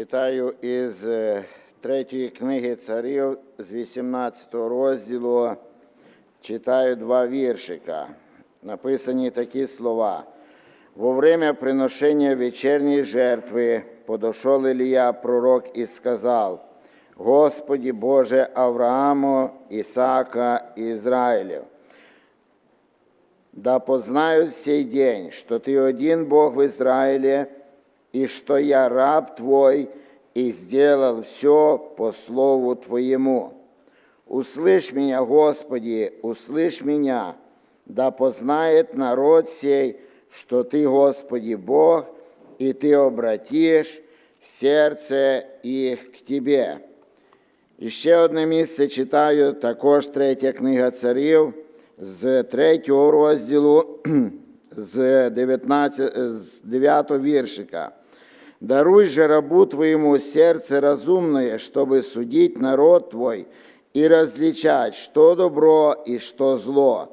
Читаю із е, третьої книги царів з 18 розділу. Читаю два віршика. Написані такі слова. Во время приношения вечерней жертвы подошел Илья, пророк, и сказал, «Господи Боже Аврааму, Исаака и Израилев, да познают сей день, что Ты один Бог в Израиле, и что я раб Твой, и сделал все по слову Твоему. Услышь меня, Господи, услышь меня, да познает народ сей, что Ты, Господи, Бог, и Ты обратишь серце їх к Тебе. І ще одне місце читаю, також третя книга царів з третього розділу, з 19, з 9 віршика. Даруй же рабу твоему сердце разумное, чтобы судить народ твой и различать, что добро и что зло.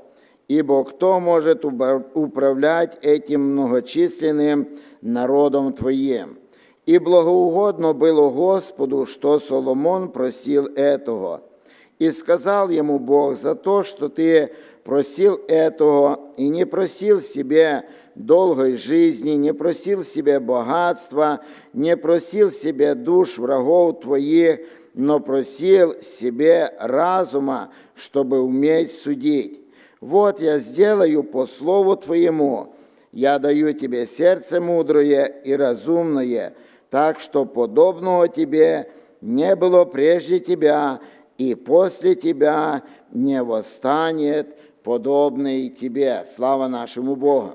Ибо кто может убра- управлять этим многочисленным народом твоим? И благоугодно было Господу, что Соломон просил этого. И сказал ему Бог, за то, что ты просил этого и не просил себе долгой жизни, не просил себе богатства, не просил себе душ врагов твоих, но просил себе разума, чтобы уметь судить. Вот я сделаю по слову твоему, я даю тебе сердце мудрое и разумное, так что подобного тебе не было прежде тебя, и после тебя не восстанет подобний тебе. Слава нашому Богу.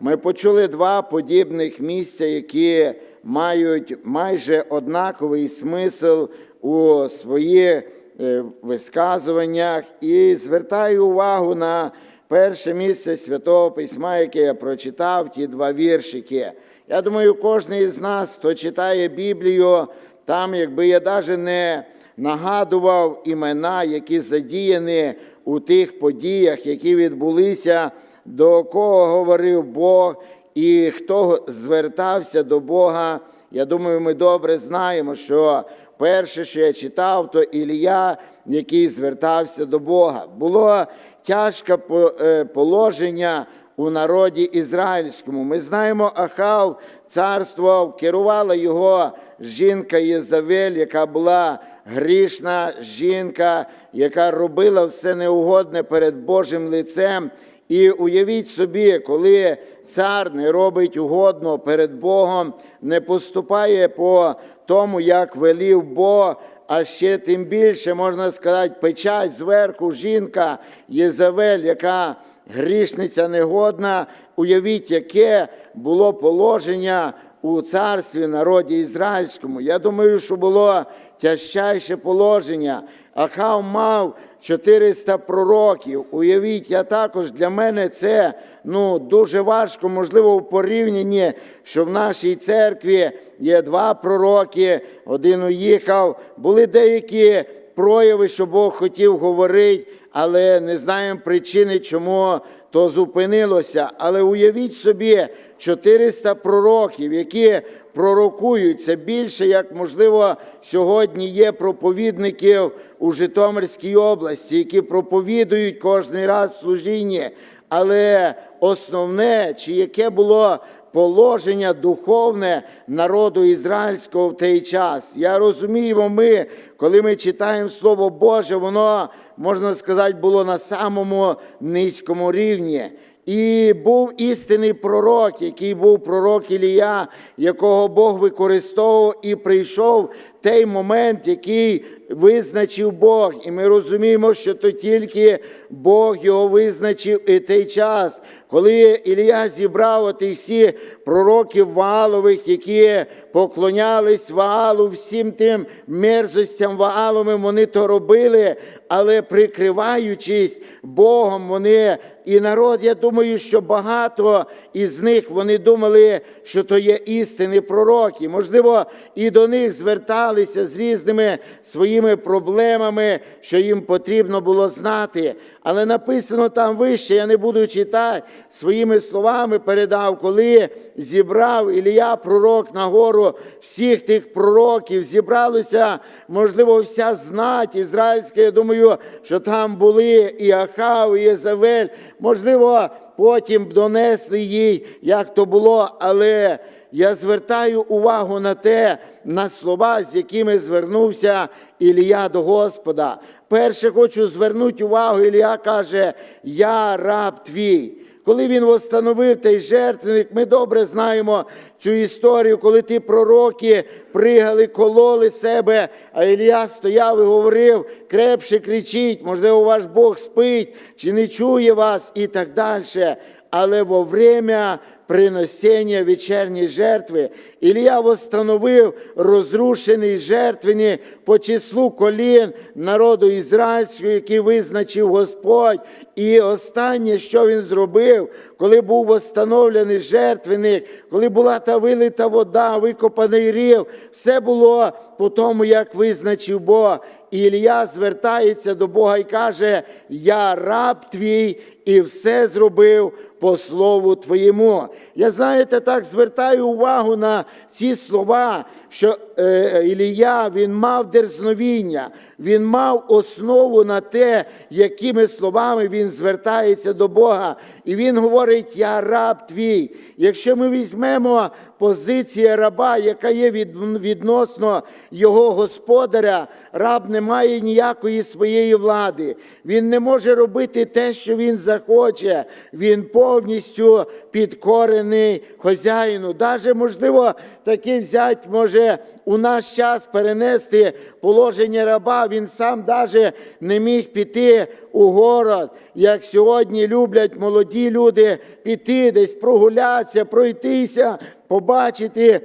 Ми почули два подібних місця, які мають майже однаковий смисл у своїх е, висказуваннях. І звертаю увагу на перше місце Святого Письма, яке я прочитав, ті два віршики. Я думаю, кожен із нас, хто читає Біблію, там, якби я навіть не нагадував імена, які задіяні у тих подіях, які відбулися, до кого говорив Бог і хто звертався до Бога. Я думаю, ми добре знаємо, що перше, що я читав, то Ілія, який звертався до Бога. Було тяжке е, положення у народі ізраїльському. Ми знаємо, Ахав царствував, керувала його жінка Єзавель, яка була грішна жінка, яка робила все неугодне перед Божим лицем. І уявіть собі, коли цар не робить угодно перед Богом, не поступає по тому, як велів Бог, а ще тим більше, можна сказати, печать зверху жінка Єзавель, яка грішниця негодна. Уявіть, яке було положення у царстві народі ізраїльському. Я думаю, що було тяжчайше положення. Ахав мав 400 пророків. Уявіть, я також для мене це ну, дуже важко, можливо, в порівнянні, що в нашій церкві є два пророки, один уїхав. Були деякі прояви, що Бог хотів говорити, але не знаємо причини, чому то зупинилося. Але уявіть собі, 400 пророків, які пророкують, це більше, як можливо, сьогодні є проповідників у Житомирській області, які проповідують кожен раз в служінні. Але основне, чи яке було положення духовне народу ізраїльського в той час. Я розумію, ми, коли ми читаємо Слово Боже, воно, можна сказати, було на самому низькому рівні. І був істинний пророк, який був пророк Ілія, якого Бог використовував і прийшов той момент, який визначив Бог. І ми розуміємо, що то тільки Бог його визначив і той час, коли Ілія зібрав отих всі пророків Ваалових, які поклонялись Ваалу, всім тим мерзостям Вааловим, вони то робили, але прикриваючись Богом, вони і народ, я думаю, що багато із них вони думали, що то є істинні пророки. Можливо, і до них звертали зібралися з різними своїми проблемами, що їм потрібно було знати. Але написано там вище, я не буду читати, своїми словами передав, коли зібрав Ілія, пророк на гору всіх тих пророків, зібралося, можливо, вся знать ізраїльська. Я думаю, що там були і Ахав, і Єзавель, можливо, потім донесли їй, як то було, але я звертаю увагу на те, на слова, з якими звернувся Ілія до Господа. Перше хочу звернути увагу, Ілія каже: Я раб твій. Коли він встановив той жертвенник, ми добре знаємо цю історію, коли ті пророки пригали, кололи себе, а Ілія стояв і говорив, крепше кричіть, можливо, ваш Бог спить, чи не чує вас, і так далі. Але во время приносення вечірньої жертви Ілія восстановив розрушений жертвені по числу колін народу ізраїльського, який визначив Господь. І останнє, що він зробив, коли був восстановлений жертвенник, коли була та вилита вода, викопаний рів, все було по тому, як визначив Бог. І Ілля звертається до Бога і каже: Я раб твій і все зробив по слову твоєму. Я знаєте, так звертаю увагу на ці слова, що е, Ілія він мав дерзновіння, він мав основу на те, якими словами він звертається до Бога. І він говорить: Я раб твій. Якщо ми візьмемо позицію раба, яка є відносно його господаря, раб не має ніякої своєї влади. Він не може робити те, що він захоче. Він повністю підкорений хазяїну. Даже, можливо, таки взять може у наш час перенести положення раба. Він сам даже не міг піти у город, як сьогодні люблять молоді люди піти десь прогулятися, пройтися, побачити.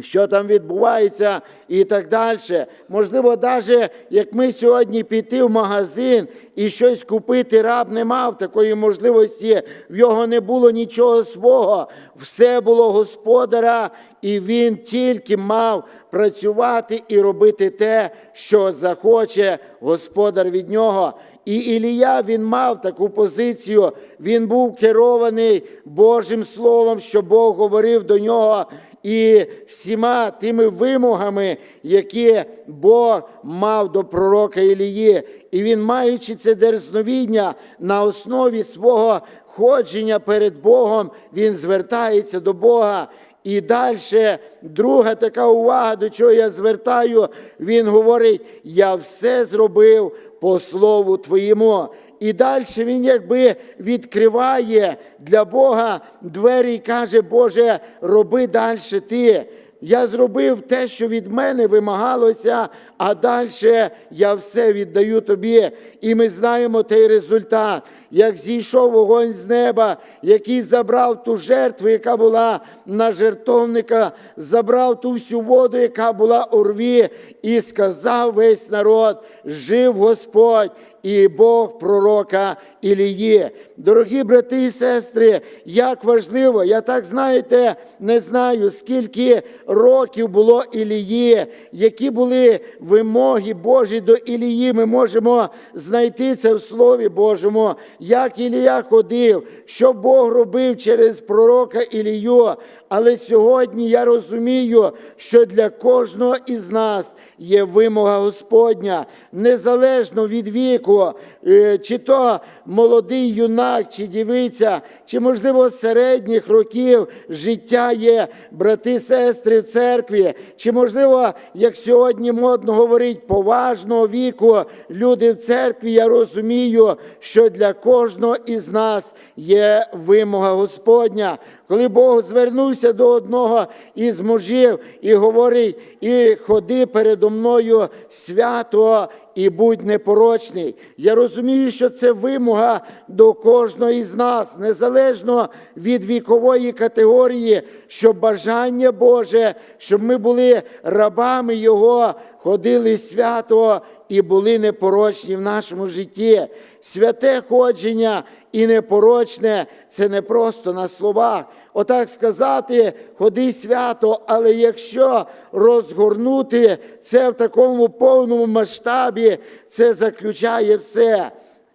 Що там відбувається і так далі. Можливо, навіть як ми сьогодні піти в магазин і щось купити, раб не мав такої можливості, в його не було нічого свого, все було господара, і він тільки мав працювати і робити те, що захоче господар від нього. І Ілія він мав таку позицію, він був керований Божим Словом, що Бог говорив до нього і всіма тими вимогами, які Бог мав до пророка Ілії. І він, маючи це дерзновіння на основі свого ходження перед Богом, він звертається до Бога. І далі друга така увага, до чого я звертаю, він говорить: Я все зробив по слову Твоєму. І далі він якби відкриває для Бога двері і каже, Боже, роби далі ти. Я зробив те, що від мене вимагалося, а далі я все віддаю тобі. І ми знаємо той результат, як зійшов вогонь з неба, який забрав ту жертву, яка була на жертовника, забрав ту всю воду, яка була у рві, і сказав весь народ: жив Господь і Бог пророка Ілії. Дорогі брати і сестри, як важливо, я так знаєте, не знаю, скільки років було Ілії, які були вимоги Божі до Ілії. Ми можемо знайти це в Слові Божому, як Ілія ходив, що Бог робив через пророка Ілію. Але сьогодні я розумію, що для кожного із нас є вимога Господня, незалежно від віку, е, чи то молодий юнак, чи дівиця, чи, можливо, середніх років життя є брати, сестри в церкві, чи, можливо, як сьогодні модно говорить, поважного віку люди в церкві, я розумію, що для кожного із нас є вимога Господня. Коли Бог звернувся до одного із мужів і говорить, і ходи передо мною свято і будь непорочний. Я розумію, що це вимога до кожного із нас, незалежно від вікової категорії, що бажання Боже, щоб ми були рабами Його, ходили свято і були непорочні в нашому житті. Святе ходження і непорочне це не просто на словах. Отак сказати, ходи свято, але якщо розгорнути це в такому повному масштабі, це заключає все.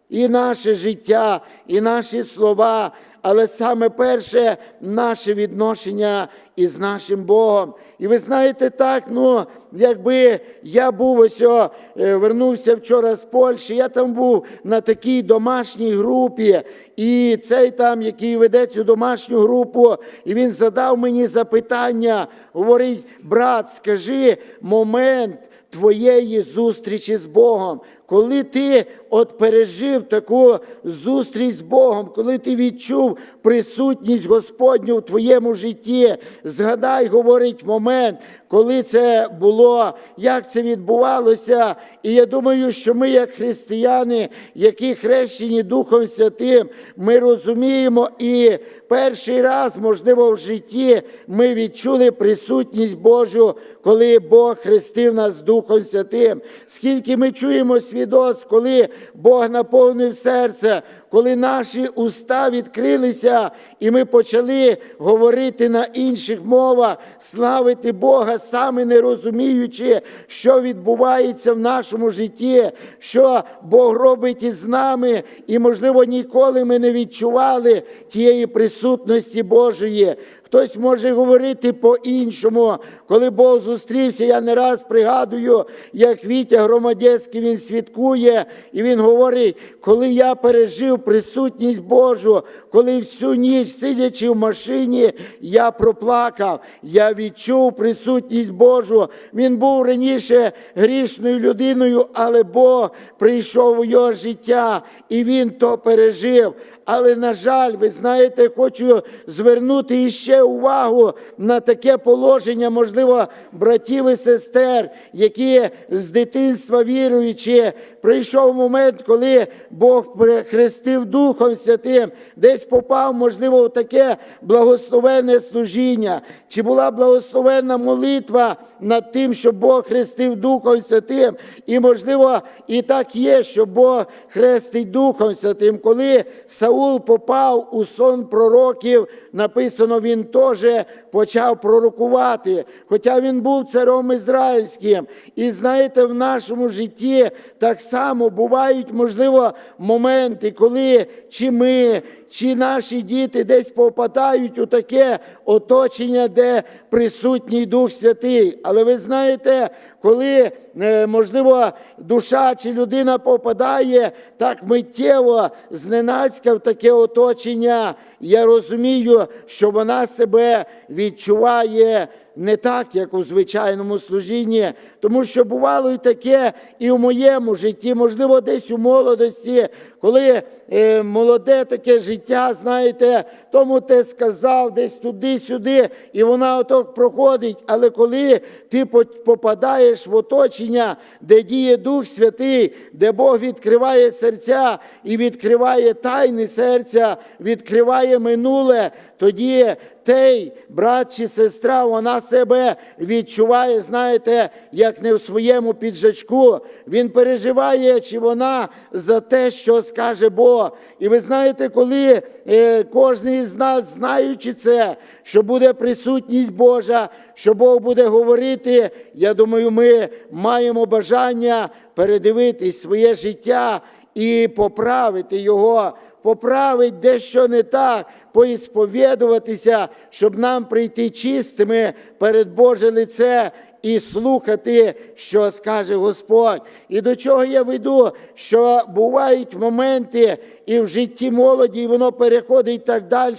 І наше життя, і наші слова, але саме перше наше відношення із нашим Богом. І ви знаєте, так, ну, якби я був ось, о, е, вернувся вчора з Польщі, я там був на такій домашній групі, і цей там, який веде цю домашню групу, і він задав мені запитання, говорить, брат, скажи момент твоєї зустрічі з Богом, коли ти от пережив таку зустріч з Богом, коли ти відчув присутність Господню в твоєму житті, згадай, говорить момент, коли це було, як це відбувалося. І я думаю, що ми, як християни, які хрещені Духом Святим, ми розуміємо і перший раз, можливо, в житті ми відчули присутність Божу, коли Бог хрестив нас Духом Святим. Скільки ми чуємо свідоцтв, коли Бог наповнив серце, коли наші уста відкрилися, і ми почали говорити на інших мовах, славити Бога, саме не розуміючи, що відбувається в нашому житті, що Бог робить із нами, і, можливо, ніколи ми не відчували тієї присутності Божої. Хтось може говорити по-іншому. Коли Бог зустрівся, я не раз пригадую, як Вітя Громадецький він свідкує, і він говорить, коли я пережив присутність Божу, коли всю ніч, сидячи в машині, я проплакав, я відчув присутність Божу. Він був раніше грішною людиною, але Бог прийшов у його життя, і він то пережив. Але, на жаль, ви знаєте, хочу звернути іще увагу на таке положення, можливо, братів і сестер, які з дитинства віруючи, прийшов момент, коли Бог хрестив Духом Святим, десь попав, можливо, в таке благословенне служіння, чи була благословенна молитва над тим, що Бог хрестив Духом Святим. І, можливо, і так є, що Бог хрестить Духом Святим, коли Саул попав у сон пророків, написано, він теж почав пророкувати, хоча він був царем ізраїльським. І знаєте, в нашому житті так само бувають, можливо, моменти, коли чи ми, чи наші діти десь попадають у таке оточення, де присутній Дух Святий. Але ви знаєте, коли, е, можливо, душа чи людина попадає так миттєво, зненацька в таке оточення, я розумію, що вона себе відчуває не так, як у звичайному служінні, тому що бувало і таке і в моєму житті, можливо, десь у молодості, коли е, молоде таке життя, знаєте, тому те сказав, десь туди-сюди, і вона отак проходить. Але коли ти попадаєш в оточення, де діє Дух Святий, де Бог відкриває серця і відкриває тайни серця, відкриває минуле, тоді той брат чи сестра, вона себе відчуває, знаєте, як не в своєму піджачку. Він переживає, чи вона за те, що скаже Бог. І ви знаєте, коли е, кожен із нас, знаючи це, що буде присутність Божа, що Бог буде говорити, я думаю, ми маємо бажання передивитись своє життя і поправити його. Поправить дещо не так, поісповідуватися, щоб нам прийти чистими перед Боже лице і слухати, що скаже Господь. І до чого я веду, що бувають моменти і в житті молоді, і воно переходить так далі,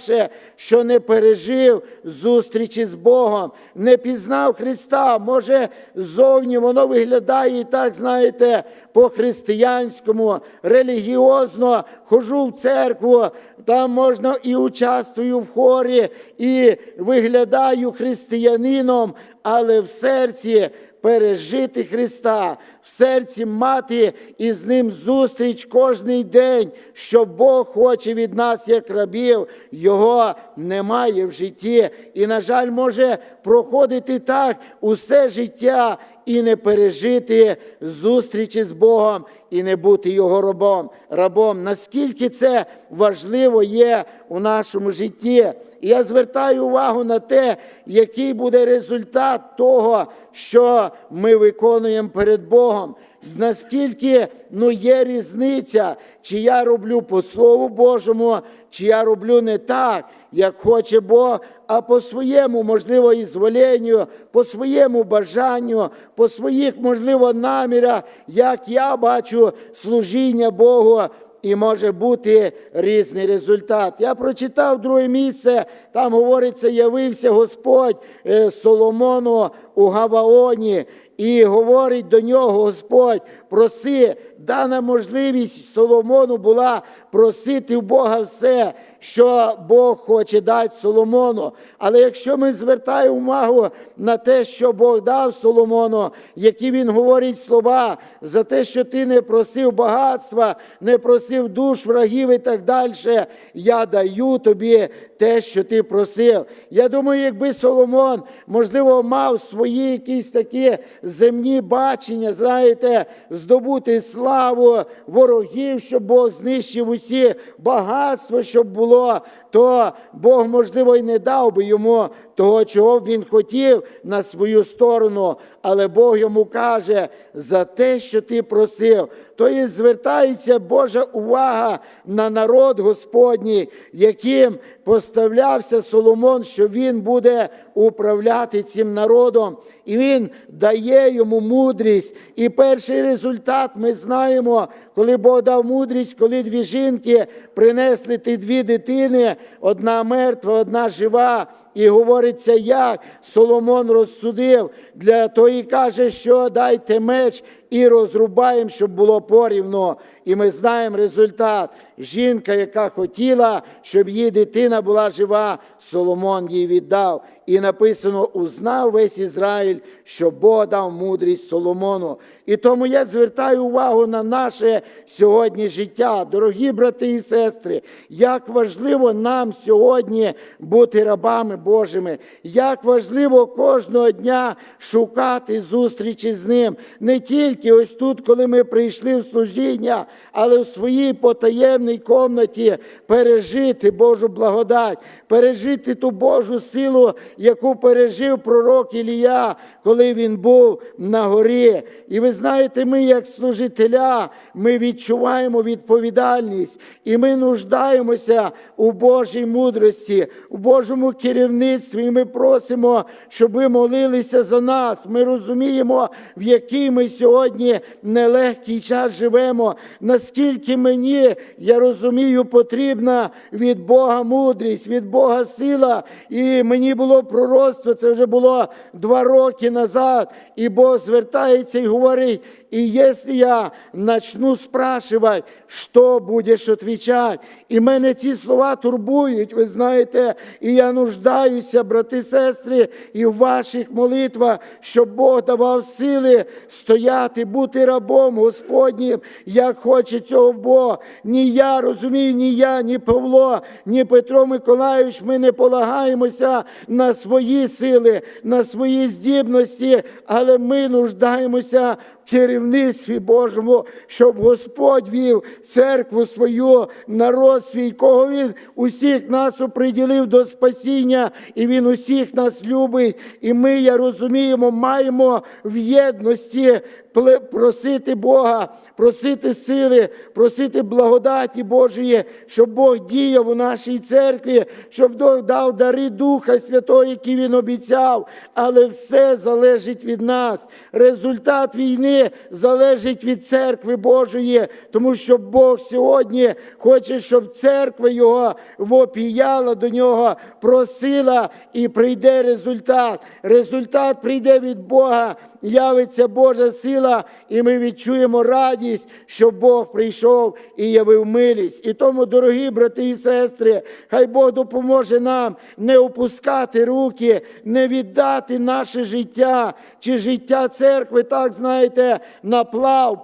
що не пережив зустрічі з Богом, не пізнав Христа. Може, зовні воно виглядає і так, знаєте, по-християнському, релігіозно, хожу в церкву, там можна і участвую в хорі, і виглядаю християнином, але в серці пережити Христа, в серці мати і з ним зустріч кожний день, що Бог хоче від нас, як рабів, його немає в житті. І, на жаль, може проходити так усе життя і не пережити зустрічі з Богом і не бути його рабом. рабом. Наскільки це важливо є у нашому житті. Я звертаю увагу на те, який буде результат того, що ми виконуємо перед Богом. Наскільки ну, є різниця, чи я роблю по Слову Божому, чи я роблю не так, як хоче Бог, а по своєму, можливо, ізволенню, по своєму бажанню, по своїх, можливо, намірах, як я бачу служіння Богу. І може бути різний результат. Я прочитав друге місце, там говориться, явився Господь е, Соломону у Гаваоні, і говорить до нього Господь, проси, дана можливість Соломону була просити в Бога все, що Бог хоче дати Соломону. Але якщо ми звертаємо увагу на те, що Бог дав Соломону, які він говорить слова за те, що ти не просив багатства, не просив душ врагів і так далі, я даю тобі те, що ти просив. Я думаю, якби Соломон, можливо, мав свої якісь такі земні бачення, знаєте, здобути славу ворогів, щоб Бог знищив усі багатство, щоб було, то Бог, можливо, і не дав би йому того, чого б він хотів на свою сторону. Але Бог йому каже за те, що ти просив. То і звертається Божа увага на народ Господній, яким поставлявся Соломон, що він буде управляти цим народом, і він дає йому мудрість. І перший результат ми знаємо, коли Бог дав мудрість, коли дві жінки принесли ті дві дитини, одна мертва, одна жива. І говориться, як Соломон розсудив для і каже, що дайте меч і розрубаємо, щоб було порівно. І ми знаємо результат. Жінка, яка хотіла, щоб її дитина була жива, Соломон їй віддав. І написано: узнав весь Ізраїль, що Бог дав мудрість Соломону. І тому я звертаю увагу на наше сьогодні життя, дорогі брати і сестри, як важливо нам сьогодні бути рабами Божими, як важливо кожного дня шукати зустрічі з ним. Не тільки ось тут, коли ми прийшли в служіння, але в своїй потаємній комнаті пережити Божу благодать, пережити ту Божу силу, яку пережив пророк Ілія, коли він був на горі. І ви знаєте, ми, як служителя, ми відчуваємо відповідальність, і ми нуждаємося у Божій мудрості, у Божому керівництві. І ми просимо, щоб ви молилися за нас. Ми розуміємо, в який ми сьогодні нелегкий час живемо. Наскільки мені, я розумію, потрібна від Бога мудрість, від Бога сила. І мені було пророцтво, це вже було два роки назад. І Бог звертається і говорить: и если я начну спрашивать, що будеш отвечать, і мене ці слова турбують, ви знаєте, і я нуждаюся, брати, сестри, і в ваших молитвах, щоб Бог давав сили стояти, бути рабом Господнім, як хоче цього. Бог. Ні я розумію, ні я, ні Павло, ні Петро Миколайович, ми не полагаємося на свої сили, на свої здібності, але ми нуждаємося керівництві Божому, щоб Господь вів церкву свою, народ свій, кого Він усіх нас оприділив до спасіння, і Він усіх нас любить. І ми, я розуміємо, маємо в єдності просити Бога, просити сили, просити благодаті Божої, щоб Бог діяв у нашій церкві, щоб Бог дав дари Духа Святого, які Він обіцяв. Але все залежить від нас. Результат війни залежить від церкви Божої, тому що Бог сьогодні хоче, щоб церква Його вопіяла до нього, просила, і прийде результат. Результат прийде від Бога явиться Божа сила, і ми відчуємо радість, що Бог прийшов і явив милість. І тому, дорогі брати і сестри, хай Бог допоможе нам не опускати руки, не віддати наше життя чи життя церкви, так знаєте, пливе на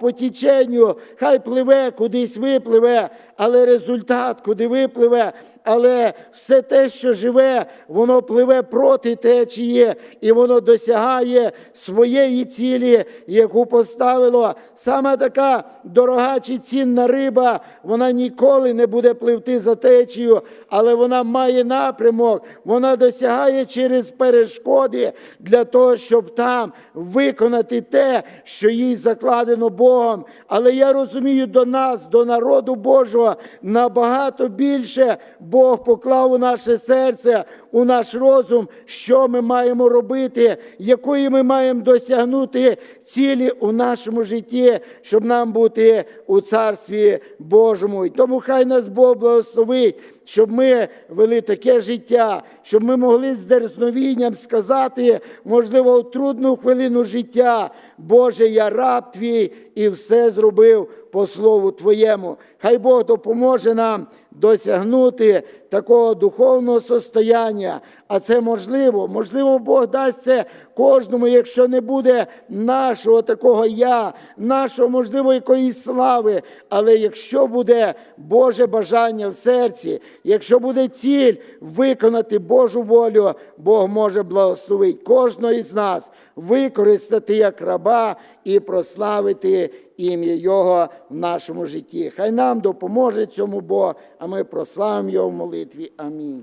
по тіченню, хай пливе, кудись випливе, але результат, куди випливе, але все те, що живе, воно пливе проти течії, і воно досягає своєї цілі, яку поставило. Саме така дорога чи цінна риба, вона ніколи не буде пливти за течією, але вона має напрямок, вона досягає через перешкоди для того, щоб там виконати те, що їй закладено Богом. Але я розумію до нас, до народу Божого, набагато більше Бог поклав у наше серце, у наш розум, що ми маємо робити, якої ми маємо досягнути цілі у нашому житті, щоб нам бути у Царстві Божому. І тому хай нас Бог благословить, щоб ми вели таке життя, щоб ми могли з дерзновінням сказати, можливо, в трудну хвилину життя, Боже, я раб твій і все зробив по слову Твоєму. Хай Бог допоможе нам досягнути такого духовного состояння. А це можливо. Можливо, Бог дасть це кожному, якщо не буде нашого такого я, нашого, можливо, якоїсь слави. Але якщо буде Боже бажання в серці, якщо буде ціль виконати Божу волю, Бог може благословити кожного із нас, використати як раба і прославити ім'я Його в нашому житті. Хай нам допоможе цьому Бог, а ми прославимо Його в молитві. Амінь.